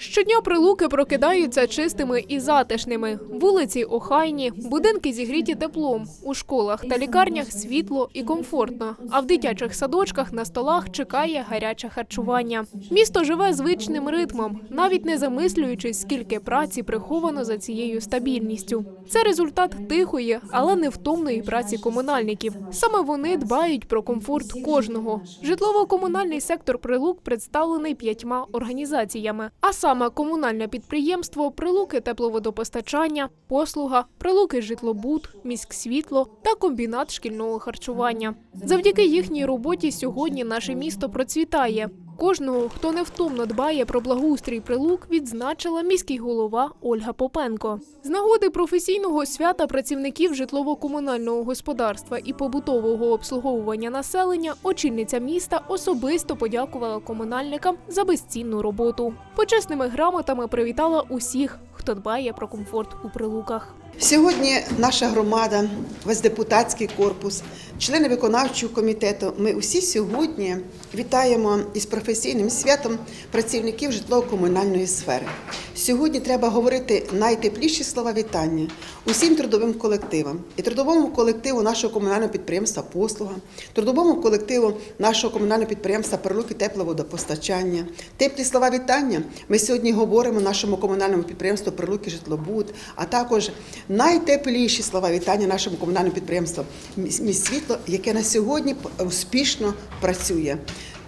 Щодня прилуки прокидаються чистими і затишними. Вулиці охайні, будинки зігріті теплом. У школах та лікарнях світло і комфортно. А в дитячих садочках на столах чекає гаряче харчування. Місто живе звичним ритмом, навіть не замислюючись, скільки праці приховано за цією стабільністю. Це результат тихої, але невтомної праці комунальників. Саме вони дбають про комфорт кожного. Житлово-комунальний сектор прилук представлений п'ятьма організаціями, а саме комунальне підприємство, прилуки тепловодопостачання, послуга, прилуки житлобуд, міськсвітло та комбінат шкільного харчування. Завдяки їхній роботі сьогодні наше місто процвітає. Кожного, хто невтомно дбає про благоустрій прилук, відзначила міський голова Ольга Попенко. З нагоди професійного свята працівників житлово-комунального господарства і побутового обслуговування населення очільниця міста особисто подякувала комунальникам за безцінну роботу. Почесними грамотами привітала усіх, хто дбає про комфорт у прилуках. Сьогодні наша громада, весь депутатський корпус, члени виконавчого комітету. Ми усі сьогодні вітаємо із професійним святом працівників житлово-комунальної сфери. Сьогодні треба говорити найтепліші слова вітання усім трудовим колективам і трудовому колективу нашого комунального підприємства Послуга, трудовому колективу нашого комунального підприємства Прилуки тепловодопостачання. Теплі слова вітання ми сьогодні говоримо нашому комунальному підприємству Прилуки Житлобуд, а також найтепліші слова вітання нашому комунальному підприємству «Міст світло, яке на сьогодні успішно працює.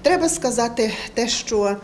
Треба сказати те, що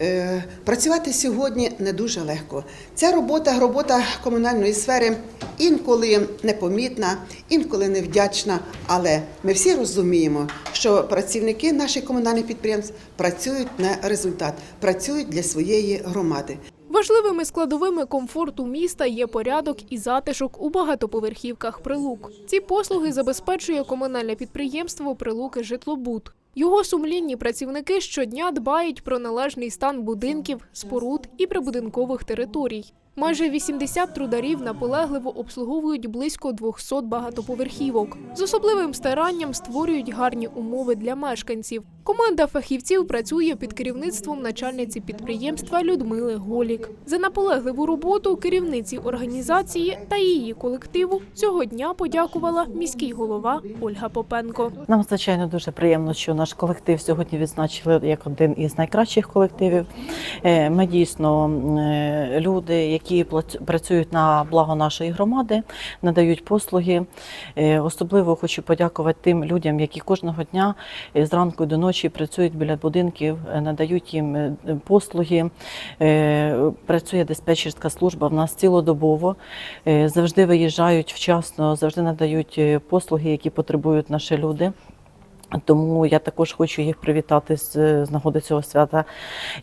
е, працювати сьогодні не дуже легко. Ця робота, робота комунальної сфери інколи непомітна, інколи невдячна, але ми всі розуміємо, що працівники наших комунальних підприємств працюють на результат, працюють для своєї громади. Важливими складовими комфорту міста є порядок і затишок у багатоповерхівках прилук. Ці послуги забезпечує комунальне підприємство Прилуки Житлобуд. Його сумлінні працівники щодня дбають про належний стан будинків, споруд і прибудинкових територій. Майже 80 трударів наполегливо обслуговують близько 200 багатоповерхівок. З особливим старанням створюють гарні умови для мешканців. Команда фахівців працює під керівництвом начальниці підприємства Людмили Голік. За наполегливу роботу керівниці організації та її колективу цього дня подякувала міський голова Ольга Попенко. Нам звичайно дуже приємно, що наш колектив сьогодні відзначили як один із найкращих колективів. Е, Ми дійсно е, люди, які працюють на благо нашої громади, надають послуги. Е, Особливо хочу подякувати тим людям, які кожного дня зранку до ночі працюють біля будинків, е, надають їм е, послуги. Е, Працює диспетчерська служба в нас цілодобово. Завжди виїжджають вчасно, завжди надають послуги, які потребують наші люди. Тому я також хочу їх привітати з, з нагоди цього свята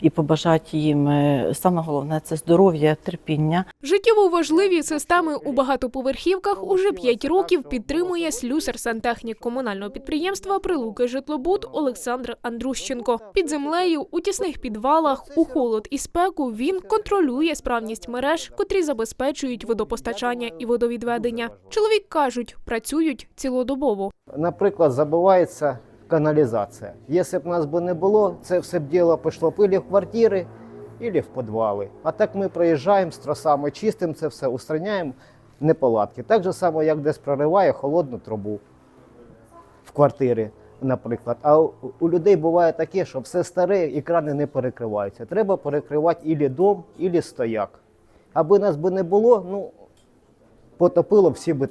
і побажати їм е, саме головне це здоров'я, терпіння. Життєво важливі системи у багатоповерхівках уже 5 років підтримує слюсар сантехнік комунального підприємства Прилуки Житлобуд Олександр Андрущенко. Під землею у тісних підвалах у холод і спеку він контролює справність мереж, котрі забезпечують водопостачання і водовідведення. Чоловік кажуть, працюють цілодобово. Наприклад, забувається каналізація. Якщо б нас би не було, це все б діло пішло б ілі в квартири, ілі в підвали. А так ми проїжджаємо з тросами, чистимо це все, устраняємо неполадки. Так же само, як десь прориває холодну трубу в квартирі, наприклад. А у людей буває таке, що все старе і крани не перекриваються. Треба перекривати ілі дом, ілі стояк. Аби нас би не було, ну потопило всі б.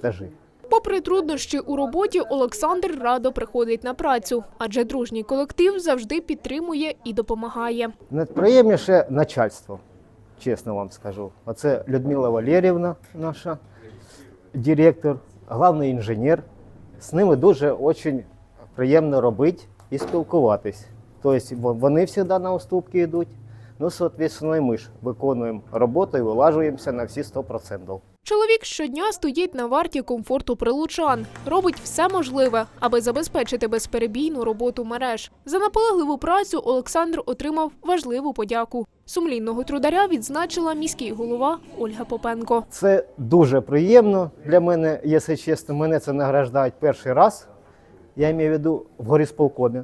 Попри труднощі у роботі, Олександр радо приходить на працю, адже дружній колектив завжди підтримує і допомагає. Найприємніше начальство, чесно вам скажу. Оце Людмила Валерівна, наша директор, головний інженер. З ними дуже очень приємно робити і спілкуватись. Тобто во- вони завжди на уступки йдуть. Ну, соответственно, і ми ж виконуємо роботу і вилажуємося на всі 100%. Чоловік щодня стоїть на варті комфорту прилучан, робить все можливе, аби забезпечити безперебійну роботу мереж. За наполегливу працю Олександр отримав важливу подяку. Сумлінного трударя відзначила міський голова Ольга Попенко. Це дуже приємно для мене, якщо чесно. Мене це награждають перший раз. Я маю в виду в горісполкомі.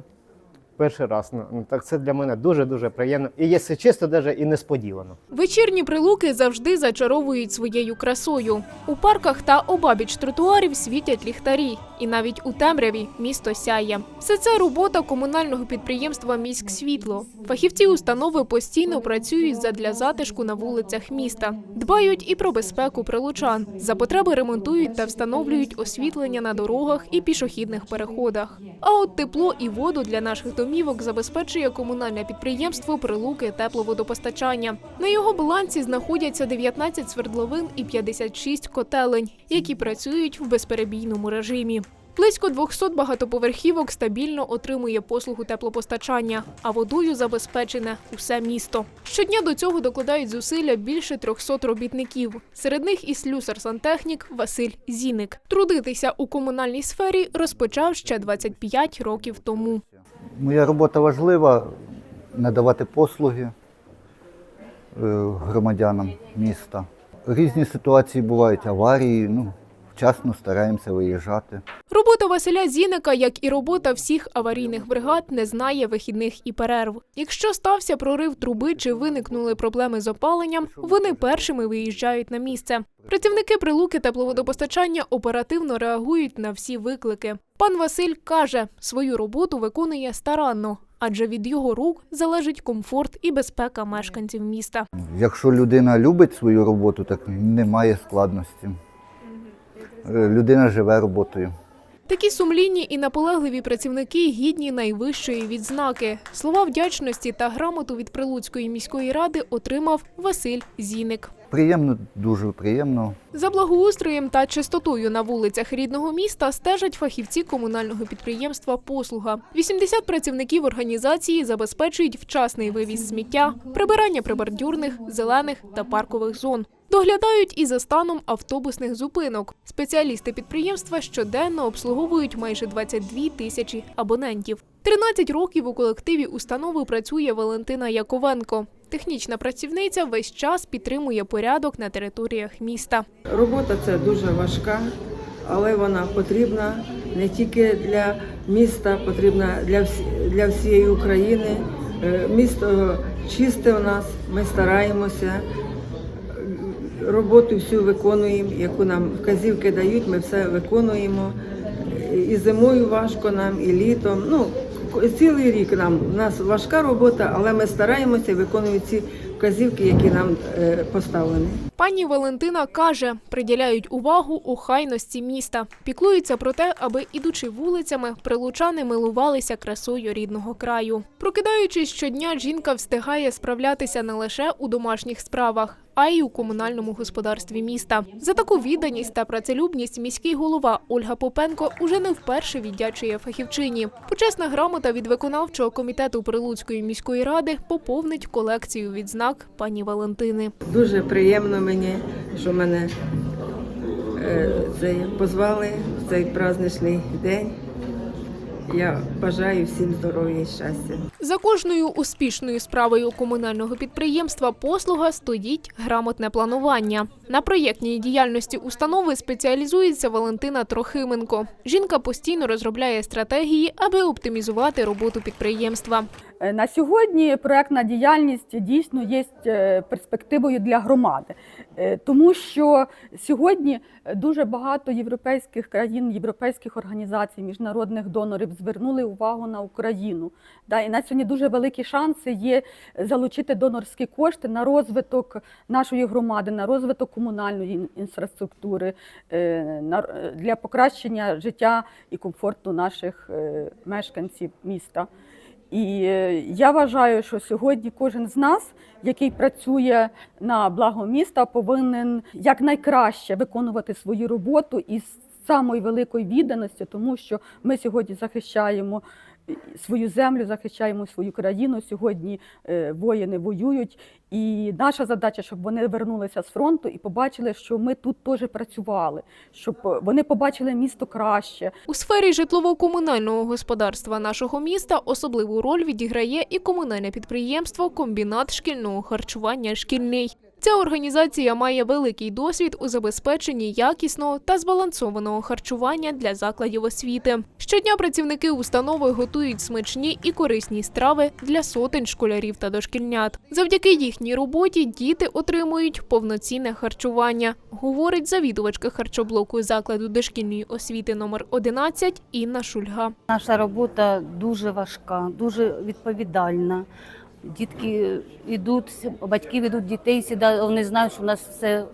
Перший раз. Ну, ну, так це для мене дуже-дуже приємно. І якщо чесно, навіть і несподівано. Вечірні прилуки завжди зачаровують своєю красою. У парках та обабіч тротуарів світять ліхтарі, і навіть у темряві місто сяє. Все це робота комунального підприємства Міськ світло. Фахівці установи постійно працюють задля затишку на вулицях міста, дбають і про безпеку прилучан. За потреби ремонтують та встановлюють освітлення на дорогах і пішохідних переходах. А от тепло і воду для наших домівок забезпечує комунальне підприємство Прилуки тепловодопостачання. На його балансі знаходяться 19 свердловин і 56 котелень, які працюють в безперебійному режимі. Близько 200 багатоповерхівок стабільно отримує послугу теплопостачання, а водою забезпечене усе місто. Щодня до цього докладають зусилля більше 300 робітників. Серед них і слюсар-сантехнік Василь Зіник. Трудитися у комунальній сфері розпочав ще 25 років тому. Моя робота важлива надавати послуги е, громадянам міста. Різні ситуації бувають, аварії, ну, вчасно стараємося виїжджати. Робота Василя Зіника, як і робота всіх аварійних бригад, не знає вихідних і перерв. Якщо стався прорив труби чи виникнули проблеми з опаленням, вони першими виїжджають на місце. Працівники прилуки тепловодопостачання оперативно реагують на всі виклики. Пан Василь каже, свою роботу виконує старанно, адже від його рук залежить комфорт і безпека мешканців міста. Якщо людина любить свою роботу, так немає складності. Е, Людина живе роботою. Такі сумлінні і наполегливі працівники гідні найвищої відзнаки. Слова вдячності та грамоту від Прилуцької міської ради отримав Василь Зіник. Приємно, дуже приємно. За благоустроєм та чистотою на вулицях рідного міста стежать фахівці комунального підприємства Послуга. 80 працівників організації забезпечують вчасний вивіз сміття, прибирання прибордюрних, зелених та паркових зон. Доглядають і за станом автобусних зупинок. Спеціалісти підприємства щоденно обслуговують майже 22 тисячі абонентів. 13 років у колективі установи працює Валентина Яковенко. Технічна працівниця весь час підтримує порядок на територіях міста. Робота це дуже важка, але вона потрібна не тільки для міста, потрібна для, всі, для всієї України. Е, Місто чисте у нас, ми стараємося. Роботу всю виконуємо, яку нам вказівки дають, ми все виконуємо. І зимою важко нам, і літом. Ну, цілий рік нам у нас важка робота, але ми стараємося виконуємо ці вказівки, які нам е, поставлені. Пані Валентина каже, приділяють увагу охайності міста, піклуються про те, аби ідучи вулицями, прилучани милувалися красою рідного краю. Прокидаючись щодня, жінка встигає справлятися не лише у домашніх справах, а й у комунальному господарстві міста. За таку відданість та працелюбність міський голова Ольга Попенко уже не вперше віддячує фахівчині. Почесна грамота від виконавчого комітету Прилуцької міської ради поповнить колекцію відзнак пані Валентини. Дуже приємно мені, що мене е, цей, позвали в цей праздничний день. Я бажаю всім здоров'я і щастя. За кожною успішною справою комунального підприємства послуга стоїть грамотне планування. На проєктній діяльності установи спеціалізується Валентина Трохименко. Жінка постійно розробляє стратегії, аби оптимізувати роботу підприємства. Е, На сьогодні проектна діяльність дійсно є е, перспективою для громади, Е, тому що сьогодні дуже багато європейських країн, європейських організацій, міжнародних донорів звернули увагу на Україну. І на сьогодні дуже великі шанси є залучити донорські кошти на розвиток нашої громади, на розвиток комунальної інфраструктури, для покращення життя і комфорту наших мешканців міста. І е, я вважаю, що сьогодні кожен з нас, який працює на благо міста, повинен якнайкраще виконувати свою роботу із самою великою відданістю, тому що ми сьогодні захищаємо свою землю, захищаємо свою країну. Сьогодні е, воїни воюють, і наша задача, щоб вони вернулися з фронту і побачили, що ми тут теж працювали, щоб е, вони побачили місто краще, У сфері житлово-комунального господарства нашого міста особливу роль відіграє і комунальне підприємство Комбінат шкільного харчування Шкільний. Ця організація має великий досвід у забезпеченні якісного та збалансованого харчування для закладів освіти. Щодня працівники установи готують смачні і корисні страви для сотень школярів та дошкільнят. Завдяки їхній роботі діти отримують повноцінне харчування, говорить завідувачка харчоблоку закладу дошкільної освіти номер 11 Інна Шульга. Наша робота дуже важка, дуже відповідальна. Дітки йдуть, батьки ведуть дітей сюди, вони знають, що у нас все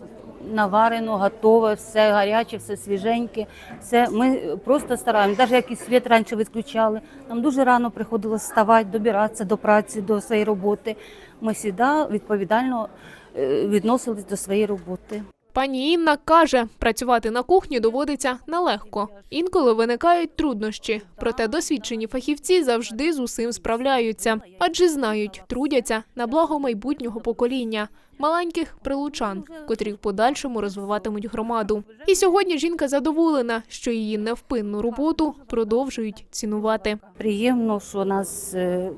наварено, готове, все гаряче, все свіженьке. Все. Ми просто стараємося. Навіть якийсь світ раніше відключали. Нам дуже рано приходилось вставати, добиратися до праці, до своєї роботи. Ми завжди відповідально е, відносились до своєї роботи. Пані Інна каже, працювати на кухні доводиться нелегко. Інколи виникають труднощі, проте досвідчені фахівці завжди з усім справляються, адже знають, трудяться на благо майбутнього покоління, маленьких прилучан, котрі в подальшому розвиватимуть громаду. І сьогодні жінка задоволена, що її невпинну роботу продовжують цінувати. Приємно, що нас, е,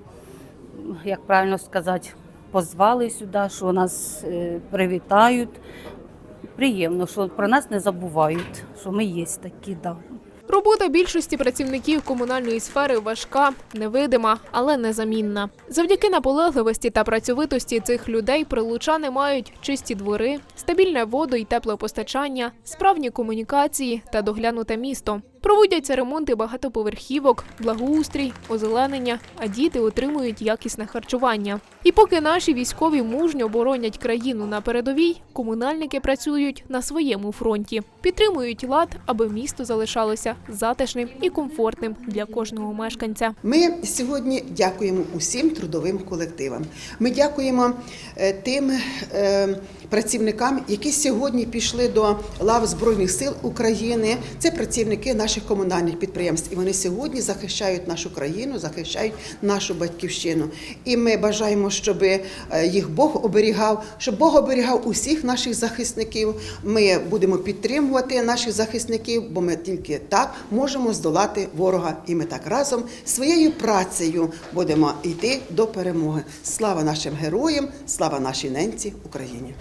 як правильно сказати, позвали сюди, що нас е, привітають. Приємно, що про нас не забувають, що ми є такі. Да. Робота більшості працівників комунальної сфери важка, невидима, але незамінна. Завдяки наполегливості та працьовитості цих людей прилучани мають чисті двори, стабільне воду і теплопостачання, справні комунікації та доглянуте місто. Проводяться ремонти багатоповерхівок, благоустрій, озеленення, а діти отримують якісне харчування. І поки наші військові мужньо боронять країну на передовій, комунальники працюють на своєму фронті, підтримують лад, аби місто залишалося затишним і комфортним для кожного мешканця. Ми сьогодні дякуємо усім трудовим колективам. Ми дякуємо е, тим е, працівникам, які сьогодні пішли до лав Збройних сил України. Це працівники наших комунальних підприємств. І вони сьогодні захищають нашу країну, захищають нашу батьківщину. І ми бажаємо, щоб е, їх Бог оберігав, щоб Бог оберігав усіх наших захисників. Ми будемо підтримувати наших захисників, бо ми тільки так можемо здолати ворога. І ми так разом своєю працею будемо йти до перемоги. Слава нашим героям, слава нашій ненці Україні.